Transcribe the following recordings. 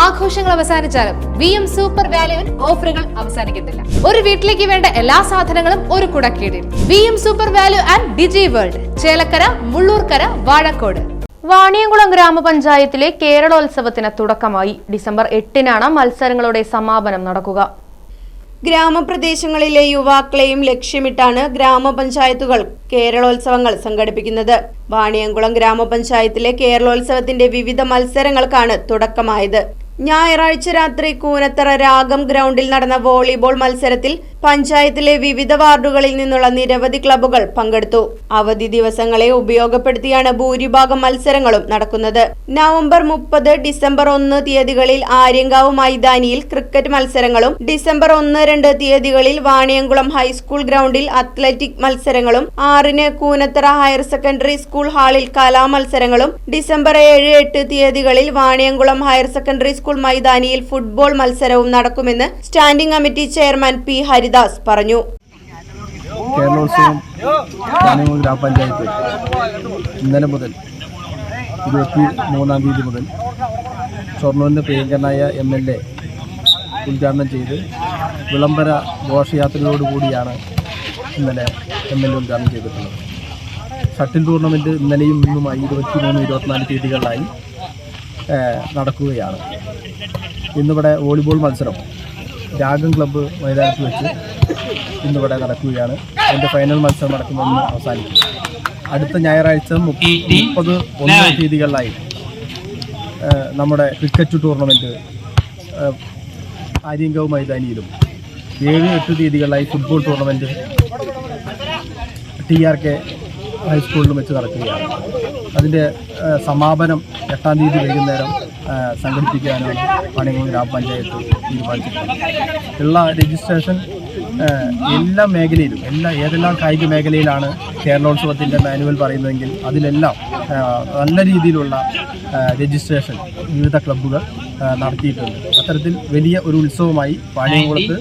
ആഘോഷങ്ങൾ അവസാനിച്ചാലും V M super വാല്യുവിൽ ഓഫറുകൾ അവസാനിക്കുന്നില്ല. ഒരു വീട്ടിലേക്ക് വേണ്ട എല്ലാ സാധനങ്ങളും ഒരു കുടക്കീടിൽ. V M super value and digi world Chelakkara Mullurkara Vazhakkode. Vaniyamkulam ഗ്രാമപഞ്ചായത്തിലെ കേരളോത്സവത്തിന് തുടക്കമായി. ഡിസംബർ എട്ടിനാണ് മത്സരങ്ങളുടെ സമാപനം നടക്കുക. ഗ്രാമപ്രദേശങ്ങളിലെ യുവാക്കളെയും ലക്ഷ്യമിട്ടാണ് ഗ്രാമപഞ്ചായത്തുകൾ കേരളോത്സവങ്ങൾ സംഘടിപ്പിക്കുന്നത്. വാണിയംകുളം ഗ്രാമപഞ്ചായത്തിലെ കേരളോത്സവത്തിന്റെ വിവിധ മത്സരങ്ങൾക്കാണ് തുടക്കമായത്. ഞായറാഴ്ച രാത്രി കൂനത്തറ രാഗം ഗ്രൗണ്ടിൽ നടന്ന വോളിബോൾ മത്സരത്തിൽ പഞ്ചായത്തിലെ വിവിധ വാർഡുകളിൽ നിന്നുള്ള നിരവധി ക്ലബ്ബുകൾ പങ്കെടുത്തു. അവധി ദിവസങ്ങളെ ഉപയോഗപ്പെടുത്തിയാണ് ഭൂരിഭാഗം മത്സരങ്ങളും നടക്കുന്നത്. നവംബർ മുപ്പത് ഡിസംബർ ഒന്ന് തീയതികളിൽ ആര്യങ്കാവ് മൈതാനിയിൽ ക്രിക്കറ്റ് മത്സരങ്ങളും ഡിസംബർ ഒന്ന് രണ്ട് തീയതികളിൽ വാണിയംകുളം ഹൈസ്കൂൾ ഗ്രൗണ്ടിൽ അത്ലറ്റിക് മത്സരങ്ങളും ആറിന് കൂനത്തറ ഹയർ സെക്കൻഡറി സ്കൂൾ ഹാളിൽ കലാമത്സരങ്ങളും ഡിസംബർ ഏഴ് എട്ട് തീയതികളിൽ വാണിയംകുളം ഹയർ സെക്കൻഡറി സ്കൂൾ മൈതാനിയിൽ ഫുട്ബോൾ മത്സരവും നടക്കുമെന്ന് standing committee chairman P Haridas പറഞ്ഞു. കേരളോത്സവം ഗ്രാമപഞ്ചായത്ത് ഇന്നലെ മുതൽ ഇരുപത്തി മൂന്നാം തീയതി മുതൽ ഷൊർണൂരിന്റെ പ്രിയങ്കരനായ എം എൽ എ ഉദ്ഘാടനം ചെയ്ത് വിളംബര ഘോഷയാത്രയോടുകൂടിയാണ് ഇന്നലെ എം എൽ എ ഉദ്ഘാടനം ചെയ്തിട്ടുള്ളത്. ഷട്ടിൽ ടൂർണമെന്റ് ഇന്നലെയും ഇന്നുമായി ഇരുപത്തി മൂന്ന് ഇരുപത്തിനാല് തീയതികളിലായി നടക്കുകയാണ്. ഇന്നിവിടെ വോളിബോൾ മത്സരം രാഗം ക്ലബ്ബ് മൈതാനത്ത് വെച്ച് ഇന്നിവിടെ നടക്കുകയാണ്. എന്റെ ഫൈനൽ മത്സരം നടക്കുമെന്ന് അവസാനിക്കും. അടുത്ത ഞായറാഴ്ച മുപ്പ- മുപ്പത് ഒന്നാം തീയതികളിലായി നമ്മുടെ ക്രിക്കറ്റ് ടൂർണമെന്റ് ആര്യങ്കാവ് മൈതാനിയിലും. ഏഴ് എട്ട് തീയതികളിലായി football tournament T R K ഹൈസ്കൂളിലും വെച്ച് നടക്കുകയാണ്. അതിന്റെ സമാപനം എട്ടാം തീയതി വൈകുന്നേരം സംഘടിപ്പിക്കാനാണ് പണിമൂ ഗ്രാമപഞ്ചായത്ത് തീരുമാനിച്ചിട്ടുള്ളത് ഉള്ള രജിസ്ട്രേഷൻ എല്ലാ മേഖലയിലും എല്ലാ ഏതെല്ലാം കായിക മേഖലയിലാണ് കേരളോത്സവത്തിന്റെ മാനുവൽ പറയുന്നതെങ്കിൽ അതിലെല്ലാം നല്ല രീതിയിലുള്ള രജിസ്ട്രേഷൻ വിവിധ ക്ലബ്ബുകൾ നടത്തിയിട്ടുണ്ട്. അത്തരത്തിൽ വലിയ ഒരു ഉത്സവമായി പാണിയംകുളത്ത്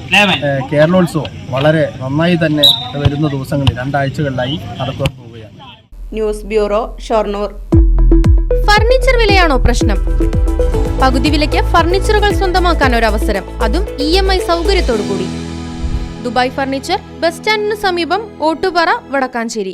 കേരളോത്സവം വളരെ നന്നായി തന്നെ വരുന്ന ദിവസങ്ങളിൽ രണ്ടാഴ്ചകളിലായി പോവുകയാണ് ന്യൂസ് ബ്യൂറോ ഷൊർണൂർ. ഫർണിച്ചർ വിലയാണോ പ്രശ്നം? പകുതി വിലയ്ക്ക് ഫർണിച്ചറുകൾ സ്വന്തമാക്കാൻ ഒരു അവസരം അതും ഇ എം ഐ സൗകര്യത്തോടു കൂടി ദുബായ് ഫർണിച്ചർ ബസ് സ്റ്റാൻഡിന് സമീപം ഓട്ടുപാറ വടക്കാഞ്ചേരി.